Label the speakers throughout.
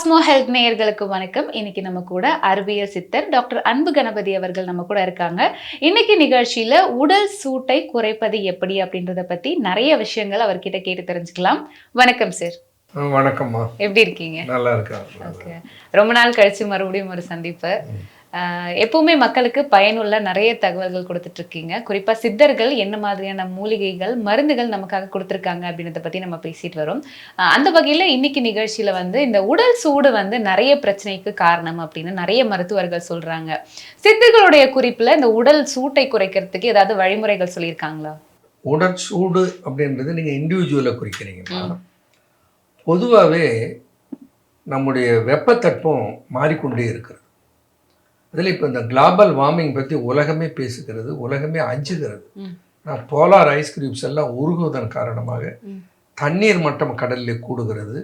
Speaker 1: Cosmo health நேயர்களுக்கு வணக்கம். இன்னைக்கு நம்ம கூட அறிவியல் சித்தர் டாக்டர் அன்பு கணபதி அவர்கள் நம்ம கூட இருக்காங்க. இன்னைக்கு நிகழ்ச்சியில உடல் சூட்டை குறைப்பது எப்படி அப்படின்றத பத்தி நிறைய விஷயங்கள் அவர்கிட்ட கேட்டு தெரிஞ்சுக்கலாம். வணக்கம் சார்
Speaker 2: ஆ, வணக்கம்மா.
Speaker 1: எப்படி இருக்கீங்க?
Speaker 2: நல்லா இருக்கேன்.
Speaker 1: ஓகே ரொம்ப நாள் கழிச்சு மறுபடியும் ஒரு சந்திப்பு. எப்பவுமே மக்களுக்கு பயனுள்ள நிறைய தகவல்கள் கொடுத்துட்டு இருக்கீங்க குறிப்பா சித்தர்கள் என்ன மாதிரியான மூலிகைகள் மருந்துகள் நமக்காக கொடுத்துருக்காங்க அப்படின்றத பத்தி நம்ம பேசிட்டு வரோம். அந்த வகையில இன்னைக்கு நிகழ்ச்சியில வந்து இந்த உடல் சூடு வந்து நிறைய பிரச்சனைக்கு காரணம் அப்படின்னு நிறைய மருத்துவர்கள் சொல்றாங்க. சித்தர்களுடைய குறிப்புல இந்த உடல் சூட்டை குறைக்கிறதுக்கு ஏதாவது வழிமுறைகள் சொல்லியிருக்காங்களா?
Speaker 2: உடற்சூடு அப்படின்றது நீங்கள் இண்டிவிஜுவலை குறிக்கிறீங்கம்மா பொதுவாகவே நம்முடைய வெப்பத்தட்பம் மாறிக்கொண்டே இருக்கிறது. அதில் இப்போ இந்த குளோபல் வார்மிங் பற்றி உலகமே பேசுகிறது உலகமே அஞ்சுகிறது. நான் போலார் ஐஸ் கியூப்ஸ் எல்லாம் உருகுவதன் காரணமாக. தண்ணீர் மட்டம் கடலில் கூடுகிறது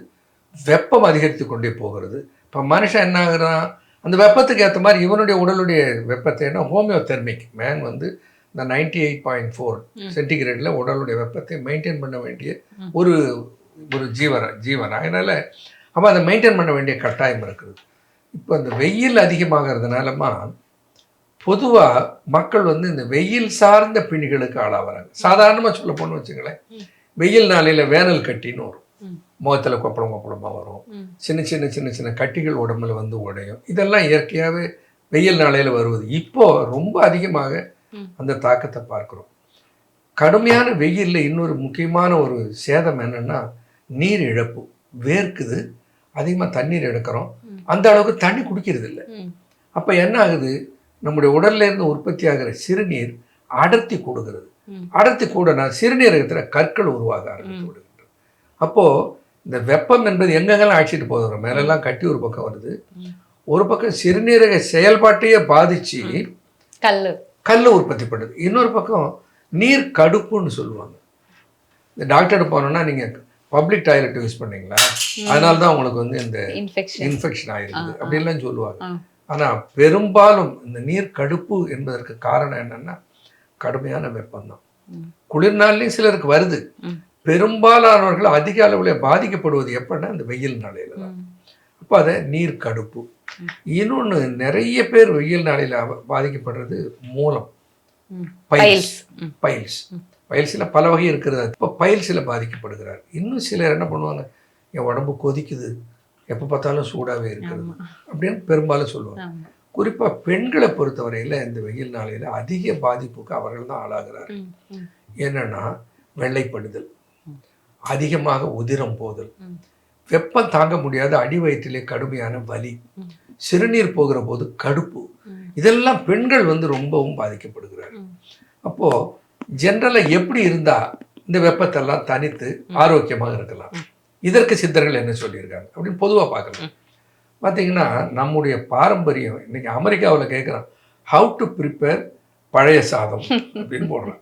Speaker 2: வெப்பம் அதிகரித்து கொண்டே போகிறது இப்போ மனுஷன் என்ன ஆகுறான் அந்த வெப்பத்துக்கு ஏற்ற மாதிரி இவனுடைய உடலுடைய வெப்பத்தை என்ன ஹோமியோதெர்மிக் மேன் வந்து இந்த நைன்டி எயிட் பாயிண்ட் ஃபோர்
Speaker 1: ம்.
Speaker 2: சென்டிகிரேடில் உடலுடைய வெப்பத்தை மெயின்டைன் பண்ண வேண்டிய.
Speaker 1: ஒரு
Speaker 2: ஒரு ஒரு ஜீவன ஜீவன் அதனால் அப்போ அதை மெயின்டைன் பண்ண வேண்டிய கட்டாயம் இருக்குது இப்போ இந்த வெயில் அதிகமாகிறதுனாலமா பொதுவாக மக்கள் வந்து இந்த வெயில் சார்ந்த பிணிகளுக்கு ஆளாகிறாங்க சாதாரணமாக சொல்ல போன்னு வச்சுங்களேன். வெயில் நாளையில் வேனல் கட்டின்னு வரும். முகத்தில் கொப்பளம் கொப்பளமாக வரும். சின்ன சின்ன சின்ன சின்ன கட்டிகள் உடம்புல வந்து உடையும் இதெல்லாம் இயற்கையாகவே வெயில் நாளையில் வருவது இப்போ ரொம்ப அதிகமாக. அந்த தாக்கத்தை பார்க்குறோம் கடுமையான வெயிலில் இன்னொரு முக்கியமான ஒரு சேதம் என்னன்னா நீர் இழப்பு வேர்க்குது அதிகமாக தண்ணீர் எடுக்கிறோம். அந்த அளவுக்கு தண்ணி குடிக்கிறது இல்லை
Speaker 1: ம்.
Speaker 2: அப்போ என்ன ஆகுது? நம்முடைய உடல்ல இருந்து உற்பத்தி ஆகிற சிறுநீர் அடர்த்தி கூடுகிறது. அடர்த்தி கூடனா சிறுநீரகத்தில் கற்கள் உருவாக ஆரம்பித்து
Speaker 1: ம்.
Speaker 2: விடுகின்றன அப்போ இந்த வெப்பம் என்பது எங்கெங்கெல்லாம் அழைச்சிட்டு போதும் மேலெல்லாம் கட்டி ஒரு பக்கம் வருது. ஒரு பக்கம் சிறுநீரக செயல்பாட்டையே பாதிச்சு
Speaker 1: கல்லு.
Speaker 2: கல் உற்பத்தி பண்ணுது. இன்னொரு பக்கம் நீர் கடுப்புன்னு சொல்லுவாங்க. இந்த டாக்டர்கிட்ட போனோம்னா நீங்கள் பப்ளிக் டாய்லெட் யூஸ் பண்ணீங்களா? அதனால தான் உங்களுக்கு வந்து இந்த
Speaker 1: இன்ஃபெக்ஷன்
Speaker 2: ஆயிருக்குது. அப்படின்லாம் சொல்லுவாங்க. ஆனால் பெரும்பாலும் இந்த நீர் கடுப்பு என்பதற்கு காரணம் என்னன்னா கடுமையான வெப்பம்தான்.
Speaker 1: ம்.
Speaker 2: குளிர் நாள்லையும் சிலருக்கு வருது. பெரும்பாலானவர்கள் அதிக அளவில் பாதிக்கப்படுவது எப்படின்னா இந்த வெயில் நாளையில தான் அப்போ அதை நீர் கடுப்பு. இன்னொன்று நிறைய பேர் வெயில் நாளையில் பாதிக்கப்படுறது மூலம். பைல்ஸ்.
Speaker 1: பைல்ஸ்.
Speaker 2: பைல்ஸில் பல வகை இருக்கிறது. இப்போ பைல்ஸில் பாதிக்கப்படுகிறார். இன்னும் சிலர் என்ன பண்ணுவாங்க? என் உடம்பு கொதிக்குது. எப்போ பார்த்தாலும் சூடாகவே இருக்குது.
Speaker 1: ஆமா.
Speaker 2: அப்படின்னு பெரும்பாலும் சொல்லுவாங்க. குறிப்பாக பெண்களை பொறுத்தவரையில் இந்த வெயில் நாளையில் அதிக பாதிப்புக்கு அவர்கள் தான் ஆளாகிறார் என்னன்னா வெள்ளைப்படுதல். அதிகமாக உதிரம் போதல். வெப்பம் தாங்க முடியாத அடி வயிற்றிலே கடுமையான வலி. சிறுநீர் போகிற போது கடுப்பு. இதெல்லாம் பெண்கள் வந்து ரொம்பவும் பாதிக்கப்படுகிறார்
Speaker 1: ம்.
Speaker 2: ஜென்ரலாக எப்படி இருந்தா இந்த வெப்பத்தெல்லாம் தனித்து ஆரோக்கியமாக இருக்கலாம். இதற்கு சித்தர்கள் என்ன சொல்லியிருக்காங்க? அப்படின்னு பொதுவாக பார்க்கலாம். பார்த்தீங்கன்னா நம்முடைய பாரம்பரியம் இன்னைக்கு அமெரிக்காவில் கேட்குறான் ஹவு டு ப்ரிப்பேர் பழைய சாதம் அப்படின்னு போடுறான்.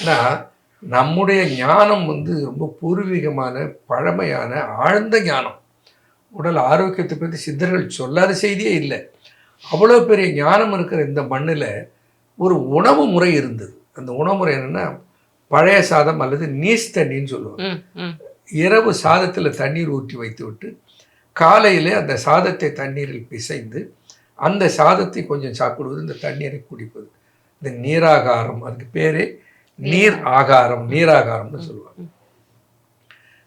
Speaker 2: ஏன்னா நம்முடைய ஞானம் வந்து ரொம்ப பூர்வீகமான பழமையான ஆழ்ந்த ஞானம். உடல் ஆரோக்கியத்தை பற்றி சித்தர்கள் சொல்லாத செய்தியே இல்லை. அவ்வளோ பெரிய ஞானம் இருக்கிற இந்த மண்ணில் ஒரு உணவு முறை இருந்தது. அந்த உணவு முறை என்னென்னா பழைய சாதம் அல்லது நீஸ் தண்ணின்னு சொல்லுவாங்க. இரவு சாதத்தில் தண்ணீர் ஊற்றி வைத்துவிட்டு காலையிலே அந்த சாதத்தை தண்ணீரில் பிசைந்து அந்த சாதத்தை கொஞ்சம் சாப்பிடுவது இந்த தண்ணீரை குடிப்பது. இந்த நீராகாரம் அதுக்கு பேரே நீர் ஆகாரம் நீராகாரம்னு சொல்லுவாங்க.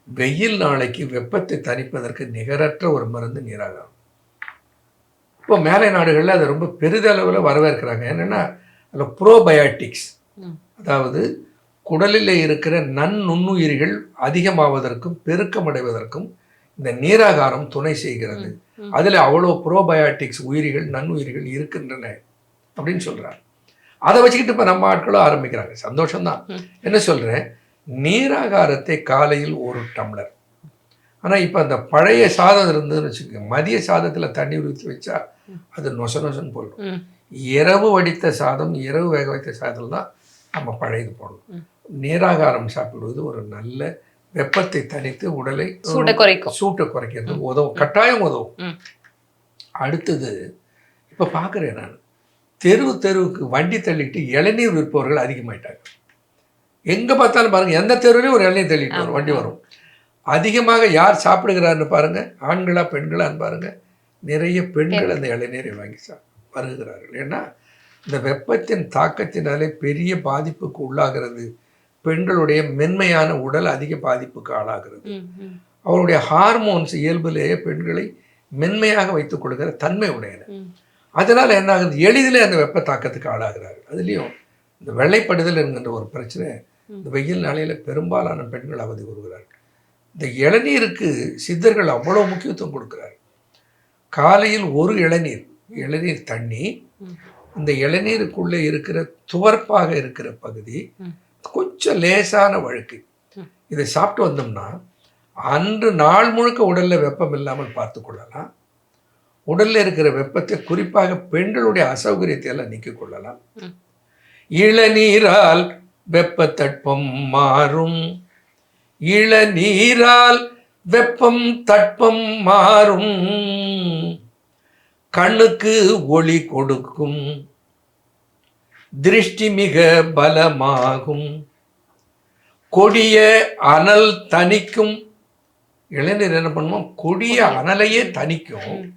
Speaker 2: வெயில் நாளைக்கு வெப்பத்தை தணிப்பதற்கு நிகரற்ற ஒரு மருந்து நீராகாரம். இப்போ மேலை நாடுகளில் அதை ரொம்ப பெரிதளவில் வரவேற்கிறாங்க. என்னென்னா அதில் ப்ரோபயாட்டிக்ஸ். அதாவது குடலில் இருக்கிற நன்னுண்ணுயிரிகள் அதிகமாவதற்கும் பெருக்கமடைவதற்கும் இந்த நீராகாரம் துணை செய்கிறது. அதில் அவ்வளோ ப்ரோபயாட்டிக்ஸ் உயிரிகள் நன்னுயிரிகள் இருக்கின்றன அப்படின்னு சொல்றாங்க அதை வச்சுக்கிட்டு இப்போ நம்ம ஆட்களும் ஆரம்பிக்கிறாங்க. சந்தோஷம்தான். என்ன சொல்கிறேன் நீராகாரத்தை காலையில் ஒரு டம்ளர். ஆனால் இப்போ அந்த பழைய சாதம் இருந்ததுன்னு வச்சுக்கோங்க. மதிய சாதத்தில் தண்ணி ஊற்றி வச்சா அது நொச நொசன்னு போயிடும். இரவு வடித்த சாதம் இரவு வேக வைத்த சாதத்தில் தான் நம்ம பழையது போடணும். நீராகாரம் சாப்பிடுவது ஒரு நல்ல வெப்பத்தை தணித்து உடலை
Speaker 1: சூட்டை குறைக்கும்.
Speaker 2: சூட்டை குறைக்கிறது. உதவும். கட்டாயம் உதவும். அடுத்தது இப்போ பார்க்குறேன் நான். தெருவு தெருவுக்கு வண்டி தள்ளிட்டு இளநீர் விற்பவர்கள் அதிகமாயிட்டாங்க. எங்கே பார்த்தாலும் பாருங்க எந்த தெருவுலையும் ஒரு இளநீர் தள்ளிட்டு வரும். வண்டி வரும். அதிகமாக யார் சாப்பிடுகிறாருன்னு பாருங்க ஆண்களா பெண்களான்னு பாருங்க நிறைய பெண்கள் அந்த இளநீரை வாங்கி சா வருகிறார்கள். ஏன்னா இந்த வெப்பத்தின் தாக்கத்தினாலே பெரிய பாதிப்புக்கு உள்ளாகிறது. பெண்களுடைய மென்மையான உடல் அதிக பாதிப்புக்கு ஆளாகிறது. அவருடைய ஹார்மோன்ஸ் இயல்பிலேயே பெண்களை மென்மையாக வைத்துக் கொள்கிற தன்மை உடையன. அதனால என்ன ஆகுது? எளிதில் அந்த வெப்ப தாக்கத்துக்கு ஆளாகிறார்கள். அதுலேயும் இந்த வெள்ளைப்படுதல் என்கின்ற ஒரு பிரச்சனை இந்த வெயில் நாளையில பெரும்பாலான பெண்கள் அவதி வருகிறார்கள் இந்த இளநீருக்கு சித்தர்கள் அவ்வளோ முக்கியத்துவம் கொடுக்கிறார் காலையில் ஒரு இளநீர் இளநீர் தண்ணி
Speaker 1: ம்.
Speaker 2: இந்த இளநீருக்குள்ளே இருக்கிற துவர்ப்பாக இருக்கிற பகுதி. கொஞ்சம் லேசான வழுக்கு. இதை சாப்பிட்டு வந்தோம்னா அன்று நாள் முழுக்க உடல்ல வெப்பம் இல்லாமல் பார்த்து கொள்ளலாம் உடல்ல இருக்கிற வெப்பத்தை குறிப்பாக பெண்களுடைய அசௌகரியத்தை எல்லாம் நீக்கிக் கொள்ளலாம். இளநீரால் வெப்பத்தட்பம் மாறும் இளநீரால் வெப்பம் தட்பம் மாறும் கண்ணுக்கு ஒளி கொடுக்கும். திருஷ்டி மிக பலமாகும். கொடிய அனல் தணிக்கும். இளநீர் என்ன பண்ணுவோம்? கொடிய அனலையே தணிக்கும்.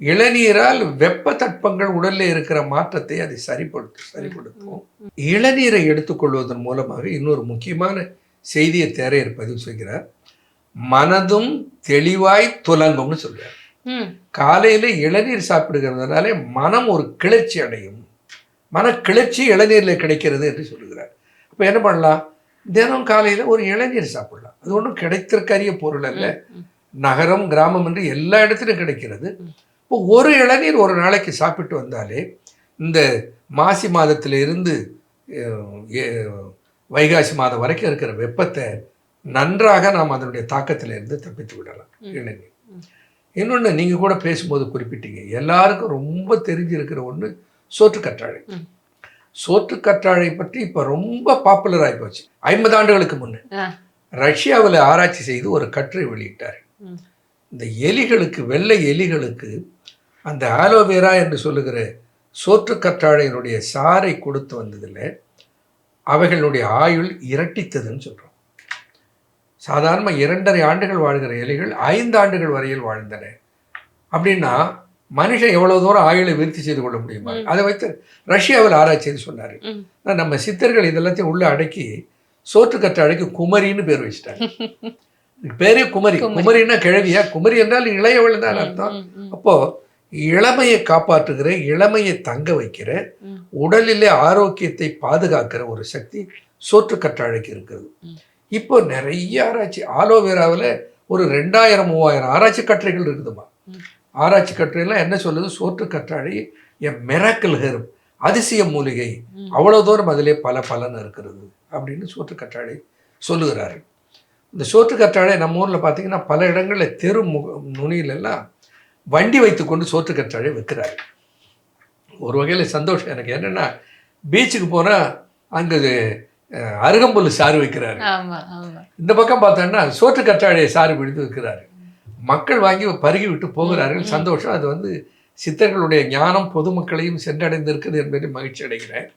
Speaker 2: இளநீரால் வெப்ப தட்பங்கள் உடல்ல இருக்கிற மாற்றத்தை அதை சரிப்படுத்தும். சரிப்படுத்தும் இளநீரை எடுத்துக்கொள்வதன் மூலமாக இன்னொரு முக்கியமான செய்தியை தேரையர் பதிவு செய்கிறார். மனதும் தெளிவாய் துலங்கும்னு சொல்றார்.
Speaker 1: ம்.
Speaker 2: காலையில இளநீர் சாப்பிடுகிறதுனாலே மனம் ஒரு கிளர்ச்சி அடையும். மன கிளர்ச்சி இளநீர்ல கிடைக்கிறது என்று சொல்லுகிறார். அப்ப என்ன பண்ணலாம்? தினம் காலையில ஒரு இளநீர் சாப்பிடலாம். அது ஒன்றும் கிடைத்திருக்கரிய பொருள் அல்ல. நகரம் கிராமம் என்று எல்லா இடத்திலும் கிடைக்கிறது. இப்போ ஒரு இளநீர் ஒரு நாளைக்கு சாப்பிட்டு வந்தாலே இந்த மாசி மாதத்துல இருந்து அஹ், எ- வைகாசி மாதம் வரைக்கும் இருக்கிற வெப்பத்தை நன்றாக நாம் அதனுடைய தாக்கத்துல இருந்து தப்பித்து விடலாம். இளநீர். இன்னொன்று நீங்கள் கூட பேசும்போது குறிப்பிட்டீங்க எல்லாருக்கும் ரொம்ப தெரிஞ்சிருக்கிற ஒன்று சோற்று கற்றாழை. சோற்று கற்றாழை பற்றி இப்போ ரொம்ப பாப்புலர் ஆகி போச்சு ஐம்பது ஆண்டுகளுக்கு முன்னே. ரஷ்யாவில் ஆராய்ச்சி செய்து ஒரு கட்டுரை வெளியிட்டார். இந்த எலிகளுக்கு வெள்ளை எலிகளுக்கு அந்த ஆலோவேரா என்று சொல்லுகிற சோற்று கற்றாழையினுடைய சாறை கொடுத்து வந்ததில் அவைகளுடைய ஆயுள் இரட்டித்ததுன்னு சொல்கிறோம் சாதாரண இரண்டரை ஆண்டுகள் வாழ்கிற எலிகள் ஐந்து ஆண்டுகள் வரையில் வாழ்ந்தன அப்படின்னா மனுஷன் எவ்வளவு தூரம் ஆயுளை விருத்தி செய்து கொள்ள முடியுமா. அதை வைத்து ரஷ்யாவில் ஆராய்ச்சி செய்து சொன்னார். நம்ம சித்தர்கள் இதெல்லாத்தையும் உள்ள அடக்கி சோற்று கற்றாழைக்கு குமரின்னு பேர் வச்சுட்டாங்க பேரே குமரி
Speaker 1: குமரி.
Speaker 2: குமரின்னா கிழவியா குமரி என்றால் இளையவள் தான் அர்த்தம் அப்போ இளமையை காப்பாற்றுகிற இளமையை தங்க வைக்கிற. உடலிலே ஆரோக்கியத்தை பாதுகாக்கிற ஒரு சக்தி சோற்று கற்றாழைக்கு இருக்கிறது. இப்போ நிறைய ஆராய்ச்சி. ஆலோவேராவில் ஒரு ரெண்டாயிரம் மூவாயிரம் ஆராய்ச்சி கட்டுரைகள் இருக்குதுமா
Speaker 1: ம்.
Speaker 2: ஆராய்ச்சி கட்டுரையெல்லாம் என்ன சொல்லுது? சோற்று கற்றாழை எ மிராக்கிள் ஹெர்ப் அதிசய மூலிகை.
Speaker 1: ம்.
Speaker 2: அவ்வளோ தூரம் அதிலே பல பலன் இருக்கிறது அப்படின்னு சோற்று கற்றாழை சொல்லுகிறார்கள். இந்த சோற்று கற்றாழை நம்ம ஊரில் பார்த்தீங்கன்னா பல இடங்களில் தெரு முக நுனியிலெல்லாம் வண்டி வைத்துக்கொண்டு சோற்று கற்றாழை விற்கிறாரு ஒரு வகையில் சந்தோஷம். எனக்கு என்னென்னா பீச்சுக்கு போனால் அங்கே அருகம்புல் சாறு வைக்கிறாரு. இந்த பக்கம் பார்த்தோன்னா சோற்று கற்றாழையை சாறு பிடித்து விற்கிறாரு மக்கள் வாங்கி பருகி விட்டு போகிறார்கள். சந்தோஷம். அது வந்து சித்தர்களுடைய ஞானம் பொதுமக்களையும் சென்றடைந்திருக்குது என்பதை மகிழ்ச்சி அடைகிறேன்.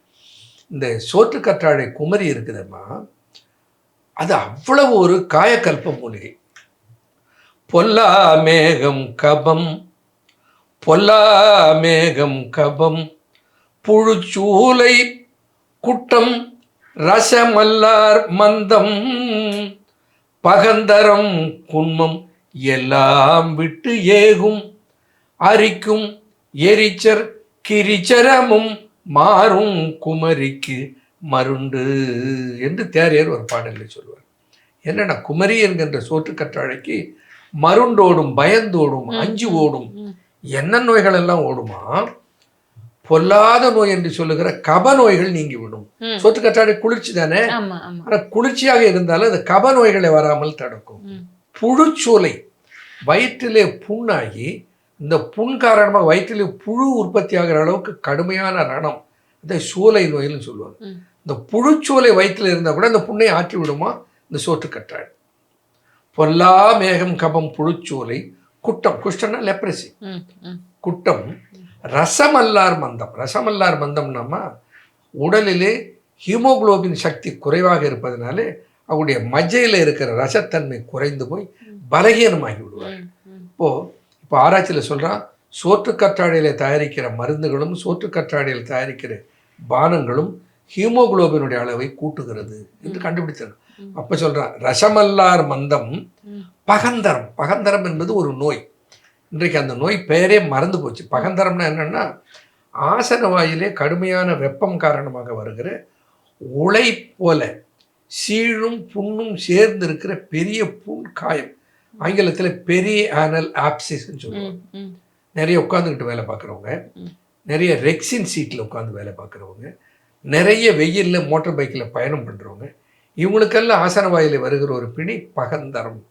Speaker 2: இந்த சோற்று கற்றாழை குமரி இருக்குதும்மா அது அவ்வளவு ஒரு காயக்கல்ப மூலிகை. பொல்லா மேகம் கபம் பொல்லா மேகம் கபம் புழுச்சூலை குட்டம் ரசமல்லார் மந்தம் பகந்தரம் குன்மம் எல்லாம் விட்டு ஏகும். அரிக்கும் எரிச்சர் கிரிச்சரமும் மாறும் குமரிக்கு மருண்டு என்று தேரையர் ஒரு பாடலில் சொல்வார். என்னன்னா குமரி என்கின்ற சோற்று கற்றாழைக்கு மருண்டோடும் பயந்தோடும் அஞ்சு ஓடும். என்ன நோய்கள் எல்லாம் ஓடுமா? பொல்லாத நோய் என்று சொல்லுகிற கப நோய்கள் நீங்கிவிடும்
Speaker 1: ம்.
Speaker 2: சோற்று கற்றாழை குளிர்ச்சி தானே?
Speaker 1: ஆமா ஆமா.
Speaker 2: ஆனா குளிர்ச்சியாக இருந்தாலும் அது கப நோய்களை வராமல் தடுக்கும். புழுச்சோலை. வயிற்றிலே புண்ணாகி இந்த புண் காரணமாக வயிற்றிலே புழு உற்பத்தி ஆகிற அளவுக்கு கடுமையான ரணம். அதை சூலை நோய்னு சொல்லுவாங்க. இந்த புழுச்சோலை வயிற்றில் இருந்தால் கூட அந்த புண்ணை ஆற்றி விடுமா? இந்த சோற்று கற்றாழை பொல்லா மேகம் கபம் புழுச்சோலை. குட்டம் குஷ்டம்னா லெப்ரசி. குட்டம் ரசமல்லார் மந்தம் ரசமல்லார் மந்தம்னாமா உடலிலே ஹீமோகுளோபின் சக்தி குறைவாக இருப்பதனாலே அவங்களுடைய மஜ்ஜையில் இருக்கிற ரசத்தன்மை குறைந்து போய் பலகீனமாகி விடுவார்
Speaker 1: ம்.
Speaker 2: இப்போ இப்போ ஆராய்ச்சியில் சொல்றான் சோற்று கற்றாழையில் தயாரிக்கிற மருந்துகளும் சோற்று கற்றாழையில் தயாரிக்கிற பானங்களும் ஹீமோகுளோபினுடைய அளவை கூட்டுகிறது என்று கண்டுபிடித்தாங்க. அப்ப சொல்றான் ரசமல்லார் மந்தம். பகந்தரம் பகந்தரம் என்பது ஒரு நோய் இன்றைக்கு அந்த நோய் பெயரே மறந்து போச்சு பகந்தரம்னா என்னன்னா ஆசன வாயிலே கடுமையான வெப்பம் காரணமாக வருகிற உலை போல சீழும் புண்ணும் சேர்ந்து இருக்கிற பெரிய புண் காயம் ஆங்கிலத்தில் பெரிய ஆனல் ஆப்சிஸ்ன்னு சொல்லுவாங்க. நிறைய உட்காந்துக்கிட்டு வேலை பார்க்குறவங்க. நிறைய ரெக்ஸின் சீட்டில் உட்காந்து வேலை பார்க்குறவங்க நிறைய வெயிலில் மோட்டார் பைக்கில் பயணம் பண்ணுறவங்க இவங்களுக்கெல்லாம் ஆசன வாயில வருகிற ஒரு பிணி பகந்தரம்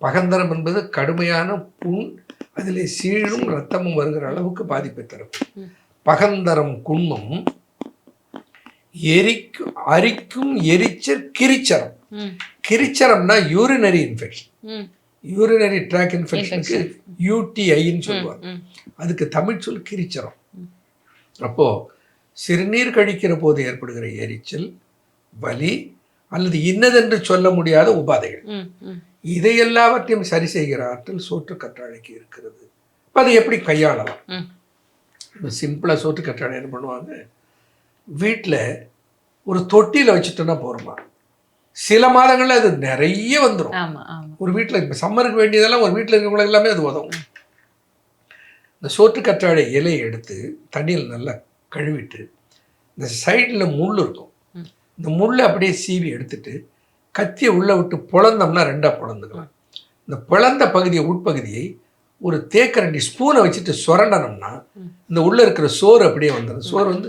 Speaker 2: பகந்தரம் என்பது கடுமையான புண் அதில் சீழும் ரத்தமும் வருகிற அளவுக்கு பாதிப்பை தரும். பகந்தரம் குன்மம் எரிக்கும் அரிக்கும் எரிச்சல் கிரிச்சரம். கிரிச்சரம்னா யூரினரி இன்ஃபெக்ஷன். யூரினரி ட்ராக் இன்ஃபெக்ஷனுக்கு யூடிஐன்னு சொல்லுவாங்க.
Speaker 1: ம்,
Speaker 2: அதுக்கு தமிழ் சொல் கிரிச்சரம். அப்போ சிறுநீர் கழிக்கிற போது ஏற்படுகிற எரிச்சல் வலி அல்லது இன்னதென்று சொல்ல முடியாத உபாதைகள். இதை எல்லாவற்றையும் சரி செய்கிற ஆற்றல் சோற்று கற்றாழைக்கு இருக்கிறது. அப்ப அதை எப்படி கையாளலாம். இப்போ சிம்பிளாக சோற்று கற்றாழை என்ன பண்ணுவாங்க? வீட்டில் ஒரு தொட்டியில் வச்சுட்டோன்னா போருமா சில மாதங்கள்ல அது நிறைய வந்துடும் ஒரு வீட்டில் இப்போ சம்மருக்கு வேண்டியதெல்லாம் ஒரு வீட்டில் இருக்கிறவங்க எல்லாமே அது உதவும். இந்த சோற்று கற்றாழை இலையை எடுத்து தண்ணியில் நல்லா கழுவிட்டு இந்த சைடில் முள் இருக்கும். இந்த முள்ளை அப்படியே சீவி எடுத்துட்டு கத்தியை உள்ளே விட்டு பொழந்தோம்னா ரெண்டாக பொழந்துக்கலாம் இந்த பிளந்த பகுதியை உட்பகுதியை ஒரு தேக்கரண்டி ஸ்பூனை வச்சுட்டு சுரண்டனோம்னா. இந்த உள்ளே இருக்கிற சோறு அப்படியே வந்துடும் சோறு வந்து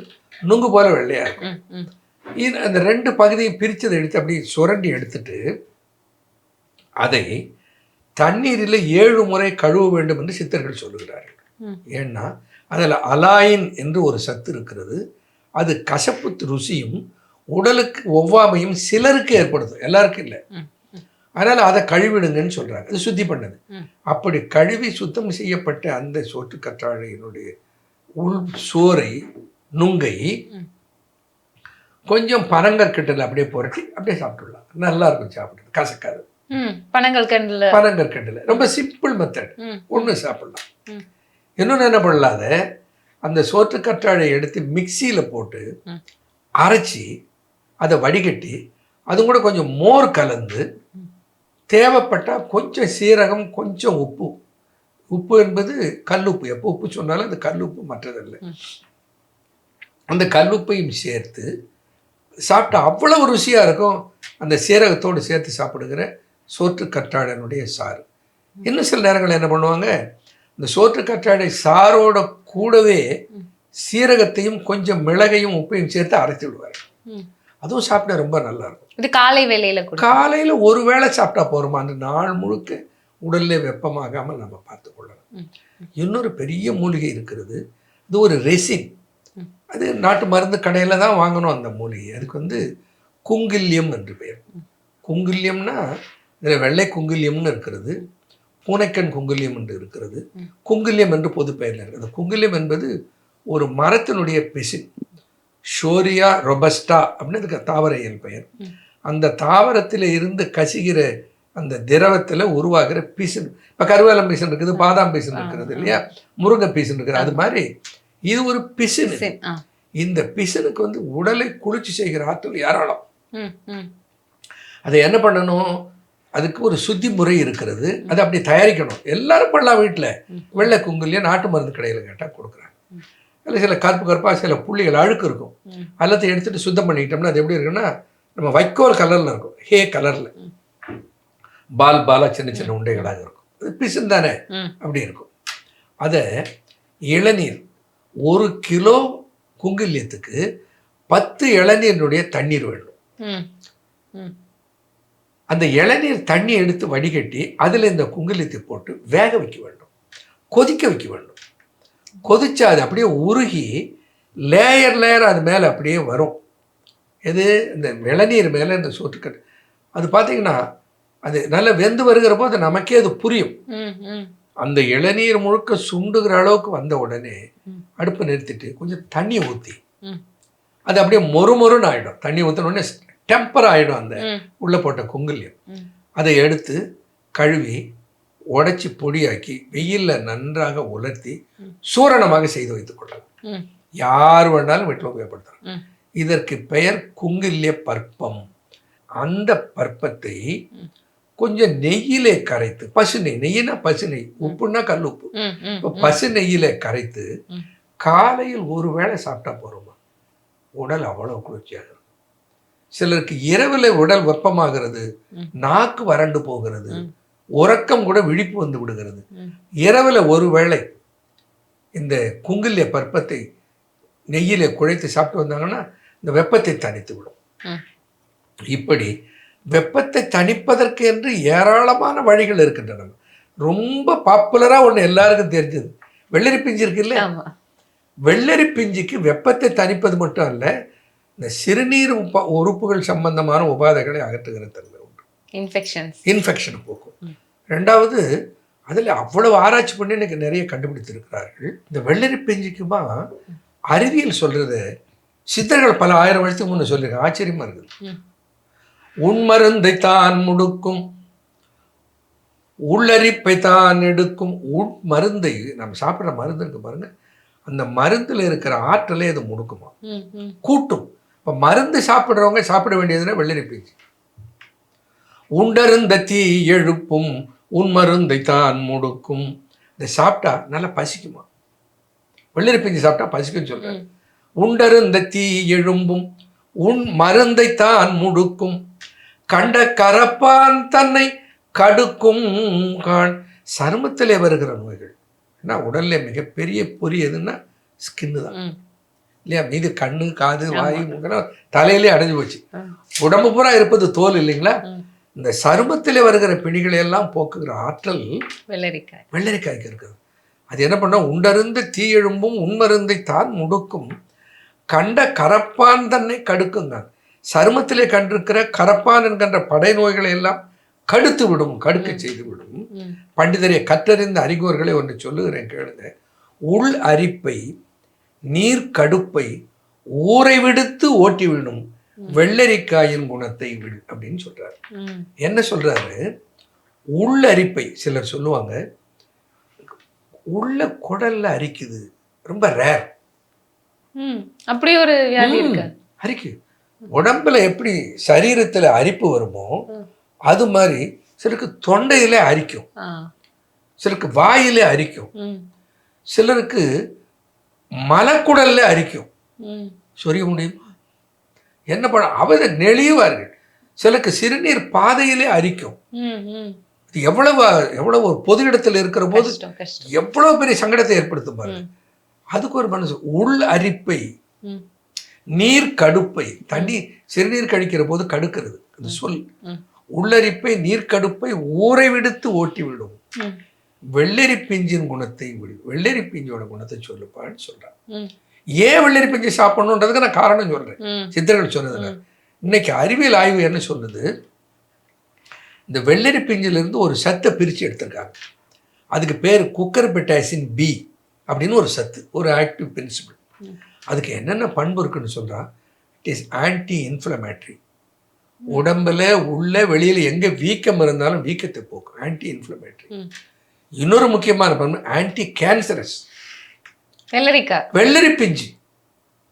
Speaker 2: நுங்கு போல வெள்ளையாக இருக்கும். இது அந்த ரெண்டு பகுதியும் பிரிச்சதை எடுத்து அப்படியே சுரண்டி எடுத்துட்டு அதை தண்ணீரில் ஏழு முறை கழுவ வேண்டும் என்று சித்தர்கள் சொல்லுகிறார்கள். ஏன்னா அதில் அலாயின் என்று ஒரு சத்து இருக்கிறது அது கசப்பு ருசியும் உடலுக்கு ஒவ்வாமையும் சிலருக்கு ஏற்படுத்தும் எல்லாருக்கும் இல்லை. அதனால் அதை கழுவிடுங்கன்னு சொல்கிறாங்க அது சுத்தி பண்ணது. அப்படி கழுவி சுத்தம் செய்யப்பட்ட அந்த சோற்று கற்றாழையினுடைய உள் சோறை நுங்கை. கொஞ்சம் பனங்கற்கட்டில் அப்படியே புரட்டி அப்படியே சாப்பிட்டுடலாம். நல்லா இருக்கும் சாப்பிட்றது கசக்காது.
Speaker 1: ம். பனங்கள் கண்டுல
Speaker 2: பனங்கற்கட்டில். ரொம்ப சிம்பிள் மெத்தட் ஒன்று சாப்பிடலாம். இன்னொன்று என்ன பண்ணலாத? அந்த சோற்று கற்றாழை எடுத்து மிக்சியில் போட்டு. அரைச்சி அதை வடிகட்டி அது கூட கொஞ்சம் மோர் கலந்து. தேவைப்பட்டால் கொஞ்சம் சீரகம் கொஞ்சம் உப்பு உப்பு என்பது கல்லுப்பு எப்போ உப்பு சொன்னாலும் அது கல்லுப்பு மற்றதல்ல. அந்த கல்லுப்பையும் சேர்த்து சாப்பிட்டா அவ்வளவு ருசியாக இருக்கும் அந்த சீரகத்தோடு சேர்த்து சாப்பிடுகிற சோற்று கற்றாழைனுடைய சாறு இன்னும் சில நேரங்கள் என்ன பண்ணுவாங்க இந்த சோற்று கற்றாழை சாரோட கூடவே. சீரகத்தையும் கொஞ்சம் மிளகையும் உப்பையும் சேர்த்து அரைத்து விடுவார். அதுவும் சாப்பிட ரொம்ப நல்லா இருக்கும்
Speaker 1: இது காலை வேளையில கூட
Speaker 2: காலையில் ஒரு வேளை சாப்பிட்டா போருமா? அந்த நாள் முழுக்க உடல்ல வெப்பமாகாமல் நம்ம பார்த்து கொள்ளலாம். இன்னொரு பெரிய மூலிகை இருக்கிறது. இது ஒரு ரெசின். அது நாட்டு மருந்து கடையில் தான் வாங்கணும் அந்த மூலிகை. அதுக்கு வந்து குங்கில்யம் என்று பெயர். குங்கில்யம்னா இதில் வெள்ளை குங்கில்யம்னு இருக்கிறது. பூனைக்கண் குங்கில்யம் என்று இருக்கிறது. குங்கில்யம் என்று பொது பெயரில் இருக்குது அந்த குங்கில்யம் என்பது ஒரு மரத்தினுடைய பிசின். ஷோரியா ரொபஸ்டா அப்படின்னு அதுக்கு தாவர இயல் பெயர். அந்த தாவரத்தில் இருந்து கசிகிற அந்த திரவத்தில் உருவாகிற பீசன் இப்போ கருவேலம் பீசன் இருக்குது பாதாம் பீசன் இருக்கிறது. இல்லையா முருங்கை பீசன் இருக்குது அது மாதிரி இது ஒரு பிசின். இந்த பிசனுக்கு வந்து உடலை குளிர்ச்சி செய்கிற ஆற்றல் ஏராளம். அதை என்ன பண்ணணும் அதுக்கு ஒரு சுத்தி முறை இருக்கிறது அதை அப்படி தயாரிக்கணும் எல்லாரும் பண்ணலாம் வீட்டில். வெள்ளை குங்குலியா நாட்டு மருந்து கடையில் கேட்டால் கொடுக்குறாங்க. அதில் சில கருப்பு கருப்பாக சில புள்ளிகள் அழுக்கு இருக்கும். எல்லாத்தையும் எடுத்துட்டு சுத்தம் பண்ணிக்கிட்டோம்னா அது எப்படி இருக்குன்னா நம்ம வைக்கோல் கலரில் இருக்கும் ஹே கலரில். பால் பாலா சின்ன சின்ன உண்டைகளாக இருக்கும் அது பிசுன் தானே. அப்படி இருக்கும் அதை இளநீர் ஒரு கிலோ குங்கில்யத்துக்கு பத்து இளநீரினுடைய தண்ணீர் வேண்டும்
Speaker 1: ம். ம்.
Speaker 2: அந்த இளநீர் தண்ணி எடுத்து வடிகட்டி அதில் இந்த குங்கிலியத்தை போட்டு வேக வைக்க வேண்டும் கொதிக்க வைக்க வேண்டும் கொதிச்சா அது அப்படியே உருகி லேயர் லேயர் அது மேலே அப்படியே வரும் எது இந்த இளநீர் மேலே இந்த சோற்றுக்கட்டு அது பார்த்தீங்கன்னா அது நல்லா வெந்து வருகிற போது நமக்கே அது புரியும். அந்த இளநீர் முழுக்க சுண்டுகிற அளவுக்கு வந்த உடனே. அடுப்பை நிறுத்திட்டு கொஞ்சம் தண்ணி ஊற்றி. அது அப்படியே மொறு மொறுன்னு ஆகிடும் தண்ணி ஊற்றின உடனே டெம்பர் ஆயிடும் அந்த உள்ள போட்ட குங்குல்யம். அதை எடுத்து கழுவி உடைச்சி பொடியாக்கி வெயில்ல நன்றாக உலர்த்தி. சூரணமாக செய்து வைத்துக் கொள்ளலாம் யார் வேணாலும் வீட்டில் உபயோகப்படுத்தலாம். இதற்கு பெயர் குங்கில்ய பற்பம் அந்த பற்பத்தை. கொஞ்சம் நெய்யிலே கரைத்து பசு நெய் நெய்னா பசு நெய் உப்புன்னா கல் உப்பு இப்போ. பசு நெய்யில கரைத்து. காலையில் ஒரு வேளை சாப்பிட்டா போறோமா உடல் அவ்வளவு குளிர்ச்சியாக இருக்கும் சிலருக்கு இரவுல உடல் வெப்பமாகிறது. நாக்கு வறண்டு போகிறது. உறக்கம் கூட விழிப்பு வந்து விடுகிறது. இரவுல ஒரு வேளை இந்த குங்கில்ய பற்பத்தை நெய்யிலே குழைத்து சாப்பிட்டு வந்தாங்கன்னா இந்த வெப்பத்தை தணித்து விடும். இப்படி வெப்பத்தை தணிப்பதற்கு என்று ஏராளமான வழிகள் இருக்கின்றன. ரொம்ப பாப்புலரா ஒண்ணு எல்லாருக்கும் தெரிஞ்சது. வெள்ளரி பிஞ்சு இருக்குல்ல
Speaker 1: ஆமா.
Speaker 2: வெள்ளரி பிஞ்சுக்கு வெப்பத்தை தணிப்பது மட்டும் அல்ல இந்த சிறுநீர் உப்ப உறுப்புகள் சம்பந்தமான உபாதைகளை அகற்றுகிற தன்மை உண்டு
Speaker 1: இன்ஃபெக்ஷன்ஸ்
Speaker 2: இன்ஃபெக்ஷனை போக்கும். ரெண்டாவது அதில் அவ்வளவு ஆராய்ச்சி பண்ணி எனக்கு நிறைய கண்டுபிடித்திருக்கிறார்கள். இந்த வெள்ளரி பிஞ்சுக்குமா அறிவியல் சொல்றது சித்தர்கள் பல ஆயிரம் வருஷத்துக்கு முன்ன சொல்லியிருக்காங்க. ஆச்சரியமா இருக்குது.
Speaker 1: ம்.
Speaker 2: உன் மருந்தை தான் முடுக்கும் உள்ளரிப்பை தான் எடுக்கும். உட் மருந்தை நம்ம சாப்பிட்ற மருந்து இருக்கு பாருங்க. அந்த மருந்துல இருக்கிற ஆற்றலை அது முடுக்குமா? கூட்டும். இப்போ மருந்து சாப்பிட்றவங்க சாப்பிட வேண்டியதுன்னா வெள்ளரி பிஞ்சு. உண்டருந்த தீ எழுப்பும் உன் மருந்தை தான் முடுக்கும். இதை சாப்பிட்டா நல்லா பசிக்குமா? வெள்ளரி பிஞ்சு சாப்பிட்டா பசிக்கும்னு
Speaker 1: ம்.
Speaker 2: உண்டருந்த தீ எழும்பும் உன் மருந்தை தான் முடுக்கும். கண்ட கரப்பான் தன்னை கடுக்கும் கான். சருமத்திலே வருகிற நோய்கள். ஏன்னா உடல்ல மிகப்பெரிய பொறி எதுன்னா ஸ்கின்னு தான். இல்லையா? மீது கண்ணு காது வாய் தலையிலே அடைஞ்சு போச்சு. உடம்பு பூரா இருப்பது தோல் இல்லைங்களா. இந்த சருமத்திலே வருகிற பிணிகளை எல்லாம் போக்குகிற ஆற்றல்
Speaker 1: வெள்ளரிக்காய்.
Speaker 2: வெள்ளரிக்காய்க்கு இருக்குது. அது என்ன பண்ணா உண்டருந்து தீ எழும்பும் உண்மருந்தை தான் முடுக்கும். கண்ட கரப்பான் தன்னை கடுக்குங்கான் சருமத்திலே கண்டிருக்கிற கரப்பான் என்கின்ற படை நோய்களை எல்லாம் கடுத்து விடும் கடுக்க செய்து விடும். பண்டிதரை கற்றறிந்த அறிஞர்களை ஒன்று சொல்லுகிறேன் கேளுங்க. உள் அரிப்பை நீர் கடுப்பை ஊரை விடுத்து ஓட்டி விடும் வெள்ளரிக்காயின் குணத்தை விடு அப்படின்னு சொல்றாரு. என்ன சொல்றாரு? உள் அரிப்பை சிலர் சொல்லுவாங்க. உள்ள குடல்ல அரிக்குது. ரொம்ப ரேர்.
Speaker 1: அப்படி ஒரு
Speaker 2: அரிக்கு. உடம்புல எப்படி சரீரத்துல அரிப்பு வருமோ. அது மாதிரி சிலருக்கு தொண்டையில அரிக்கும். சிலருக்கு வாயிலே அரிக்கும். சிலருக்கு மலக்குடல்ல அரிக்கும். சொரிய முடியுமா? என்ன பண்ண அவங்க நெளிவார்கள் சிலருக்கு சிறுநீர் பாதையிலே அரிக்கும். எவ்வளவு எவ்வளவு ஒரு பொது இடத்துல இருக்கிற போது எவ்வளவு பெரிய சங்கடத்தை ஏற்படுத்தும் பாருங்க. அதுக்கு ஒரு மனசு உள் அரிப்பை நீர் கடுப்பை தண்ணி சிறுநீர் கழிக்கிற போது கடுக்கிறது. அந்த சொல். உள்ளரிப்பை நீர் கடுப்பை ஊரை விடுத்து ஓட்டி விடும். வெள்ளரி பிஞ்சின் குணத்தை வெள்ளரி பிஞ்சோட குணத்தை சொல்லுப்பான்னு சொல்றான். ஏன் வெள்ளரி பிஞ்சு சாப்பிடணுன்றதுக்கு நான் காரணம் சொல்றேன்.
Speaker 1: ம்,
Speaker 2: சித்தர்கள் சொன்னதுல. இன்னைக்கு அறிவியல் ஆய்வு என்ன சொல்லுது? இந்த வெள்ளரி பிஞ்சிலிருந்து ஒரு சத்தை பிரித்து எடுத்திருக்காங்க. அதுக்கு பேர் குக்கர் பெட்டாசின் பி அப்படின்னு ஒரு சத்து ஒரு ஆக்டிவ் பிரின்சிபிள். அதுக்கு என்னென்ன பண்பு இருக்குன்னு சொல்றா? It is anti inflammatory. உடம்புல உள்ள வெளியில எங்க வீக்கம் இருந்தாலும் வீக்கத்தை போக்கும். Anti inflammatory.
Speaker 1: ம்.
Speaker 2: இன்னொரு முக்கியமான பண்பு ஆன்டி கேன்சரஸ்.
Speaker 1: வெள்ளரிக்காய்
Speaker 2: வெள்ளரி பிஞ்சு.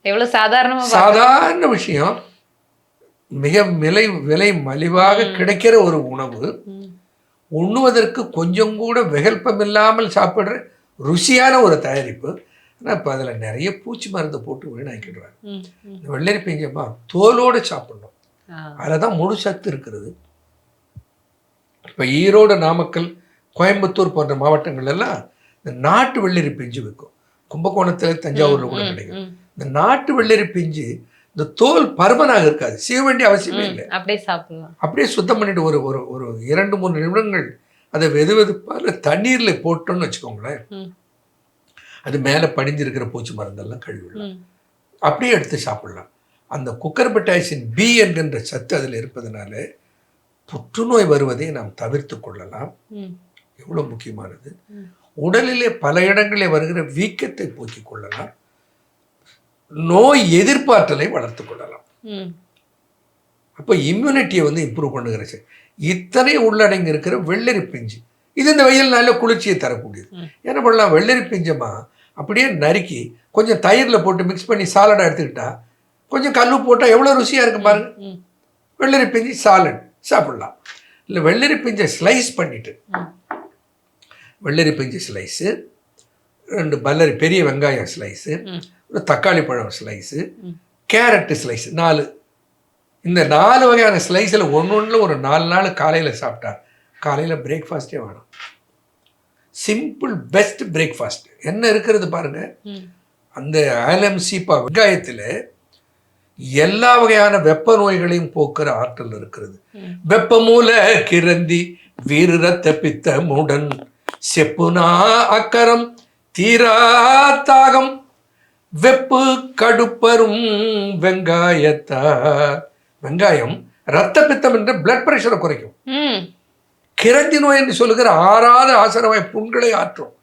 Speaker 1: எவ்வளவு சாதாரணமா பா-
Speaker 2: சாதாரண விஷயம். மிக விலை விலை மலிவாக. கிடைக்கிற ஒரு உணவு. உண்ணுவதற்கு கொஞ்சம் கூட விகல்பம் இல்லாமல் சாப்பிடுற ருசியான ஒரு தயாரிப்பு. ஆனால் இப்போ அதில் நிறைய பூச்சி மருந்து போட்டு வீணாக்கிடுறாங்க. இந்த வெள்ளரி பிஞ்சமா தோலோடு சாப்பிடணும். அதில் தான் முழு சத்து இருக்கிறது. இப்போ ஈரோடு நாமக்கல் கோயம்புத்தூர் போன்ற மாவட்டங்கள் எல்லாம் இந்த நாட்டு வெள்ளரி பிஞ்சு விற்கும். கும்பகோணத்தில் தஞ்சாவூரில் கூட கிடைக்கும். இந்த நாட்டு வெள்ளரி பிஞ்சு இந்த தோல் பருமனாக இருக்காது. செய்ய வேண்டிய அவசியமே. இல்லை.
Speaker 1: அப்படியே சாப்பிடலாம்.
Speaker 2: அப்படியே சுத்தம் பண்ணிட்டு ஒரு ஒரு ஒரு இரண்டு மூணு நிமிடங்கள் அதை வெது வெதுப்பால தண்ணீரில் போட்டோம்னு வச்சுக்கோங்களேன். அது மேலே படிஞ்சிருக்கிற பூச்சி மருந்தெல்லாம் கழுவிடலாம். அப்படியே எடுத்து சாப்பிடலாம். அந்த குக்கர் பெட்டாய்சின் பி என்கின்ற சத்து அதில் இருப்பதனால புற்றுநோய் வருவதை நாம் தவிர்த்து கொள்ளலாம். எவ்வளோ முக்கியமானது. உடலிலே பல இடங்களில் வருகிற வீக்கத்தை போக்கிக் கொள்ளலாம் நோய் எதிர்ப்பாற்றலை வளர்த்து கொள்ளலாம். அப்போ இம்யூனிட்டியை வந்து இம்ப்ரூவ் பண்ணுகிற செ- இத்தனை உள்ளடங்கி இருக்கிற வெள்ளரி பிஞ்சு இது இந்த வெயில் நாளில் குளிர்ச்சியை தரக்கூடியது. என்ன பண்ணலாம் வெள்ளரி பிஞ்சமா அப்படியே நறுக்கி கொஞ்சம் தயிரில் போட்டு மிக்ஸ் பண்ணி சாலடாக எடுத்துக்கிட்டா கொஞ்சம் கல்லு போட்டால் எவ்வளோ ருசியாக இருக்கும் பாருங்க. வெள்ளரி பிஞ்சு சாலட் சாப்பிடலாம் இல்லை வெள்ளரி பிஞ்சை ஸ்லைஸ் பண்ணிட்டு
Speaker 1: ம்.
Speaker 2: வெள்ளரி பிஞ்சு ஸ்லைஸு ரெண்டு பல்லரி பெரிய வெங்காயம் ஸ்லைஸு. ஒரு தக்காளி பழம் ஸ்லைஸு. கேரட்டு ஸ்லைஸ் நாலு இந்த நாலு வகையான ஸ்லைஸில் ஒன்று ஒன்றில் ஒரு நாலு நாள் காலையில் சாப்பிட்டா காலையில் பிரேக்ஃபாஸ்ட்டே வேணும் சிம்பிள் பெஸ்ட் பிரேக்ஃபாஸ்ட் என்ன இருக்கிறது பாருங்க
Speaker 1: ம்.
Speaker 2: அந்த ஆலம்சீப்பா வெங்காயத்தில் எல்லா வகையான வெப்ப நோய்களையும் போக்குற ஆற்றல் இருக்கிறது. வெப்பமூல கிரந்தி வீறு ரத்த பித்தமுடன் செப்புனா அக்கரம் தீரா தாகம். வெப்பு கடுப்பரும் வெங்காயத்தார். வெங்காயம் ரத்த பித்தம் என்ற பிளட் பிரஷரை குறைக்கும். கிரந்தி நோய் என்று சொல்லுகிற ஆறாத ஆசனவாய் புண்களை ஆற்றும்.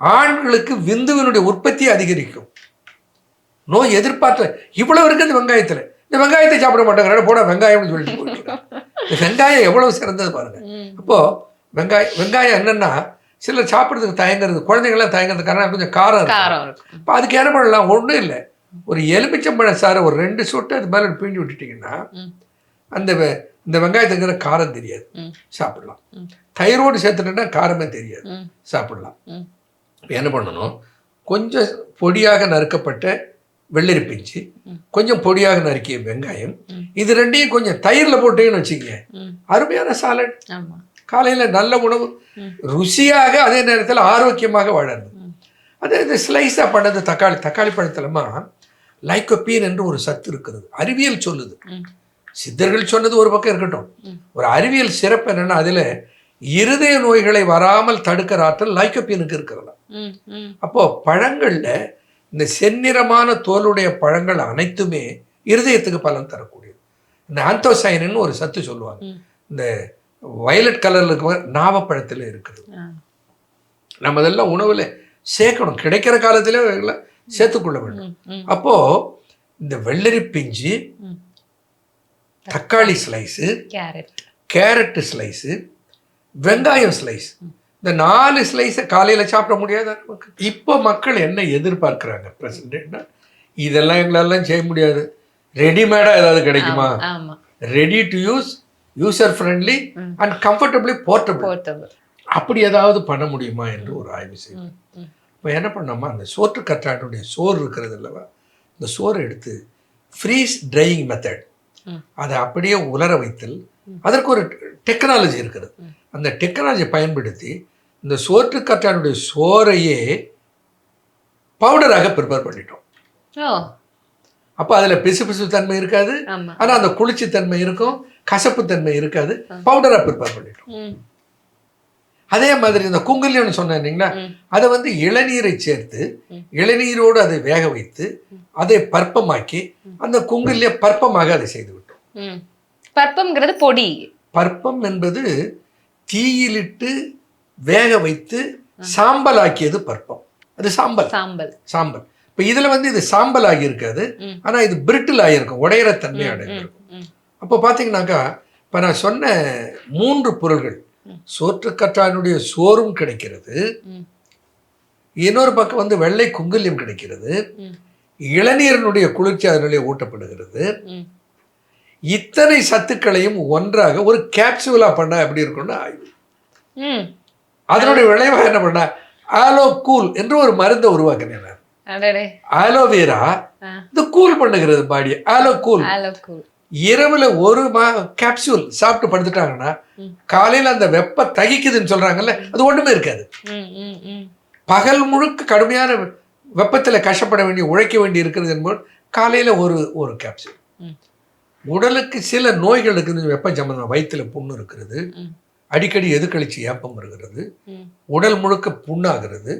Speaker 2: ஆண்களுக்கு விந்துவினுடைய உற்பத்தியை அதிகரிக்கும். நோய் எதிர்பார்த்த இவ்வளவு இருக்கு இந்த வெங்காயத்துல. இந்த வெங்காயத்தை சாப்பிட மாட்டேங்கிறாரு போட வெங்காயம்னு சொல்லிட்டு போயிட்டு வெங்காயம் எவ்வளவு சிறந்தது பாருங்க. அப்போ வெங்காயம் வெங்காயம் என்னன்னா சிலர் சாப்பிட்றதுக்கு தயங்குறது குழந்தைங்களாம் தயங்குறது காரணம் கொஞ்சம் காரம் இருக்கும் இப்போ அதுக்கு என்ன பண்ணலாம் ஒன்றும் இல்லை ஒரு எலுமிச்சம்பழ சாறை ஒரு ரெண்டு சொட்டு அது மேலே பிழிஞ்சு விட்டுட்டிங்கன்னா. அந்த இந்த வெங்காயத்துங்கிற காரம் தெரியாது. சாப்பிடலாம்
Speaker 1: ம்.
Speaker 2: தயிரோடு சேர்த்துட்டா காரமே தெரியாது. சாப்பிடலாம். இப்போ என்ன பண்ணணும் கொஞ்சம் பொடியாக நறுக்கப்பட்ட வெள்ளரி பிஞ்சு. கொஞ்சம் பொடியாக நறுக்கிய வெங்காயம். இது ரெண்டையும் கொஞ்சம் தயிரில் போட்டீங்கன்னு வச்சுக்கங்க. அருமையான சாலட் காலையில் நல்ல உணவு. ருசியாக அதே நேரத்தில் ஆரோக்கியமாக வாழறது. அதே இது ஸ்லைஸாக பண்ணது தக்காளி தக்காளி பழத்திலமா லைக்கோபீன் என்று ஒரு சத்து இருக்கிறது அறிவியல் சொல்லுது. சித்தர்கள் சொன்னது ஒரு பக்கம் இருக்கட்டும். ஒரு அறிவியல் சிறப்பு என்னன்னா அதில் இருதய நோய்களை வராமல் தடுக்கிற ஆற்றல் லைக்கோபீனுக்கு இருக்கிறதா
Speaker 1: ம். ம்.
Speaker 2: அப்போ பழங்கள்ல இந்த செந்நிறமான தோலுடைய பழங்கள் அனைத்துமே இருதயத்துக்கு பலன் தரக்கூடியது இந்த ஆந்தோசைனின்னு ஒரு சத்து சொல்லுவாங்க. இந்த வயலட் கலர்ல இருக்க நாவப்பழத்தில் இருக்கிறது
Speaker 1: ஆ.
Speaker 2: நம்ம அதெல்லாம் உணவுல சேர்க்கணும். கிடைக்கிற காலத்திலே இதெல்லாம் சேர்த்துக்கொள்ள வேண்டும்.
Speaker 1: ம். ம்.
Speaker 2: அப்போ இந்த வெள்ளரி பிஞ்சு. தக்காளி ஸ்லைஸு
Speaker 1: கேரட்.
Speaker 2: கேரட்டு ஸ்லைஸு வெங்காயம் ஸ்லைஸ் இந்த நாலு ஸ்லைஸை காலையில் சாப்பிட முடியாதா இப்போ மக்கள் என்ன எதிர்பார்க்குறாங்க? ப்ரெசண்ட்னா இதெல்லாம் எங்களாலாம் செய்ய முடியாது. ரெடிமேடாக ஏதாவது கிடைக்குமா? Ready to use user friendly. And comfortably portable அப்படி ஏதாவது பண்ண முடியுமா என்று ஒரு ஆய்வு செய்யும். இப்போ என்ன பண்ணோமா அந்த சோற்று கற்றாட்டுடைய சோறு இருக்கிறது இல்லவா இந்த சோறை எடுத்து ஃப்ரீஸ் ட்ரையிங் மெத்தட். அதை அப்படியே உலர வைத்தல். அதற்கு ஒரு டெக்னாலஜி இருக்கிறது. அந்த டெக்னாலஜியை பயன்படுத்தி இந்த சோற்று கற்றானுடைய சோறையே பவுடராக ப்ரிப்பேர் பண்ணிட்டோம். அப்போ அதில் பிசு பிசு தன்மை இருக்காது. ஆனால் அந்த குளிர்ச்சி தன்மை இருக்கும். கசப்பு தன்மை இருக்காது. பவுடராக ப்ரிப்பேர் பண்ணிட்டோம்.
Speaker 1: ம்.
Speaker 2: அதே மாதிரி இந்த குங்குலியம்னு
Speaker 1: ம்.
Speaker 2: அதை வந்து இளநீரை சேர்த்து. இளநீரோடு அதை வேக வைத்து அதை பற்பமாக்கி அந்த குங்குலிய பற்பமாக அதை செய்து விட்டோம்.
Speaker 1: பற்பம்ங்கிறது பொடி.
Speaker 2: பற்பம் என்பது தீயிலிட்டு வேக வைத்து சாம்பல் ஆக்கியது பற்பம் அது சாம்பல்.
Speaker 1: சாம்பல்.
Speaker 2: சாம்பல். இப்போ இதில் வந்து இது சாம்பல் ஆகி இருக்காது.
Speaker 1: ம்.
Speaker 2: ஆனால் இது பிரிட்டில் ஆகியிருக்கும். உடையிற தன்மை
Speaker 1: ம்,
Speaker 2: அடைஞ்சிருக்கும்
Speaker 1: ம், ம்.
Speaker 2: அப்போ பார்த்தீங்கன்னாக்கா இப்போ நான் சொன்ன மூன்று பொருள்கள்
Speaker 1: ம்.
Speaker 2: சோற்றுக்கற்றானுடைய சோறும் கிடைக்கிறது. இன்னொரு பக்கம் வந்து வெள்ளை குங்குலியம் கிடைக்கிறது. இளநீரினுடைய குளிர்ச்சி அதனுடைய ஊட்டப்படுகிறது. இத்தனை சத்துக்களையும் ஒன்றாக ஒரு கேப்சூலா பண்ண எப்படி இருக்கும்னு ஆய்வு. அதனுடைய விளைவாக என்ன பண்ண ஆலோ கூல் என்று ஒரு மருந்தை உருவாக்கினேன் ஆலோவேரா. இது கூல் பண்ணுகிறது பாடி ஆலோ கூல் இரவுல ஒரு மா கேப்சூல் சாப்பிட்டு படுத்துட்டாங்கன்னா. காலையில அந்த வெப்ப தகிக்குதுன்னு சொல்றாங்கல்ல அது ஒண்ணுமே இருக்காது பகல் முழுக்க கடுமையான வெப்பத்தில் கஷ்டப்பட வேண்டிய உழைக்க வேண்டி இருக்கிறது என்பது காலையில் ஒரு ஒரு கேப்சூல். உடலுக்கு சில நோய்கள் இருக்குது வெப்ப சம்பந்தம் வயிற்றுல புண்ணு இருக்கிறது. அடிக்கடி எதுக்கழிச்சு ஏப்பம் வருகிறது
Speaker 1: ம்.
Speaker 2: உடல் முழுக்க புண்ணாகிறது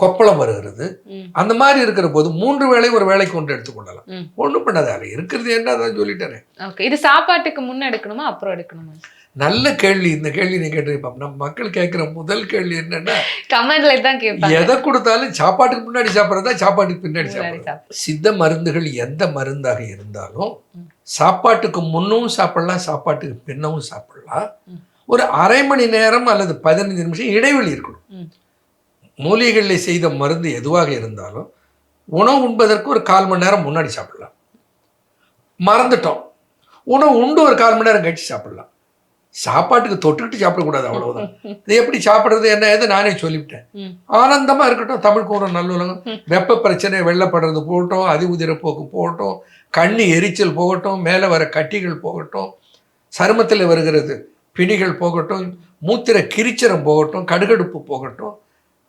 Speaker 2: கொப்பளம் வருகிறது. அந்த மாதிரி இருக்கிற போது மூன்று வேளை ஒரு வேலைக்கு ஒன்று எடுத்துக்கொள்ளலாம். ஒன்றும் பண்ணாது அதில் இருக்கிறது என்ன அதான் சொல்லிட்டேனே.
Speaker 1: ஓகே. இது சாப்பாட்டுக்கு முன்ன எடுக்கணுமா அப்புறம் எடுக்கணுமா?
Speaker 2: நல்ல கேள்வி. இந்த கேள்வி நீ கேட்டிருப்போம் நம்ம மக்கள் கேட்குற முதல் கேள்வி என்னன்னா
Speaker 1: கமெண்ட்ல தான் கேட்பாங்க.
Speaker 2: எதை கொடுத்தாலும் சாப்பாட்டுக்கு முன்னாடி சாப்பிட்றதா சாப்பாட்டுக்கு பின்னாடி சாப்பிட்றதா?
Speaker 1: சாப்பிடு.
Speaker 2: சித்த மருந்துகள் எந்த மருந்தாக இருந்தாலும். சாப்பாட்டுக்கு முன்னும் சாப்பிடலாம் சாப்பாட்டுக்கு பின்னவும் சாப்பிடலாம். ஒரு அரை மணி நேரம் அல்லது பதினஞ்சு நிமிஷம் இடைவெளி இருக்கணும். மூலிகைகளில் செய்த மருந்து எதுவாக இருந்தாலும் உணவு உண்பதற்கு ஒரு கால் மணி நேரம் முன்னாடி சாப்பிடலாம். மறந்துட்டோம். உணவு உண்டு ஒரு கால் மணி நேரம் கழிச்சு சாப்பிடலாம். சாப்பாட்டுக்கு தொட்டுக்கிட்டு சாப்பிடக்கூடாது அவ்வளவுதான். இது எப்படி சாப்பிட்றது என்ன ஏது நானே சொல்லிவிட்டேன்.
Speaker 1: ம்.
Speaker 2: ஆனந்தமா இருக்கட்டும். தமிழ் கூற நல்லுலகம். வெப்ப பிரச்சனை வெள்ளப்படுறது போகட்டும் அதி உதிரப்போக்கு போகட்டும் கண்ணு எரிச்சல் போகட்டும் மேலே வர கட்டிகள் போகட்டும் சருமத்தில் வருகிறது பிணிகள் போகட்டும் மூத்திர கிரிச்சரம் போகட்டும் கடுகடுப்பு போகட்டும்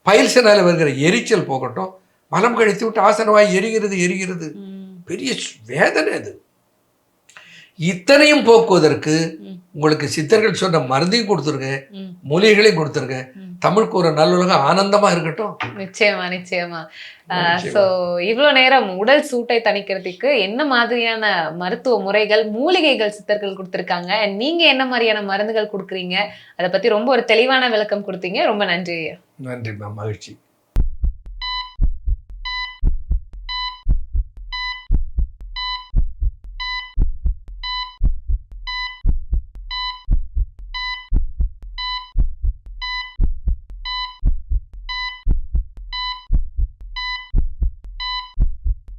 Speaker 2: பயில்சனால வருகிற எரிச்சல் போகட்டும் மலம் கழித்து விட்டு ஆசனவாய் எரிகிறது எரிகிறது. பெரிய வேதனை அது இத்தனையும் போக்குவதற்கு. உங்களுக்கு சித்தர்கள் சொன்ன மருந்தையும் கொடுத்துருங்க
Speaker 1: ம்.
Speaker 2: மூலிகைகளையும் கொடுத்துருங்க
Speaker 1: ம்.
Speaker 2: தமிழ் கூற நல்லுலகம் ஆனந்தமா இருக்கட்டும்
Speaker 1: நிச்சயமா நிச்சயமா. சோ இவ்வளவு நேரம் உடல் சூட்டை தணிக்கிறதுக்கு என்ன மாதிரியான மருத்துவ முறைகள் மூலிகைகள் சித்தர்கள் கொடுத்திருக்காங்க நீங்க என்ன மாதிரியான மருந்துகள் கொடுக்குறீங்க அதை பத்தி ரொம்ப ஒரு தெளிவான விளக்கம் கொடுத்தீங்க ரொம்ப நன்றி
Speaker 2: நன்றி மகிழ்ச்சி.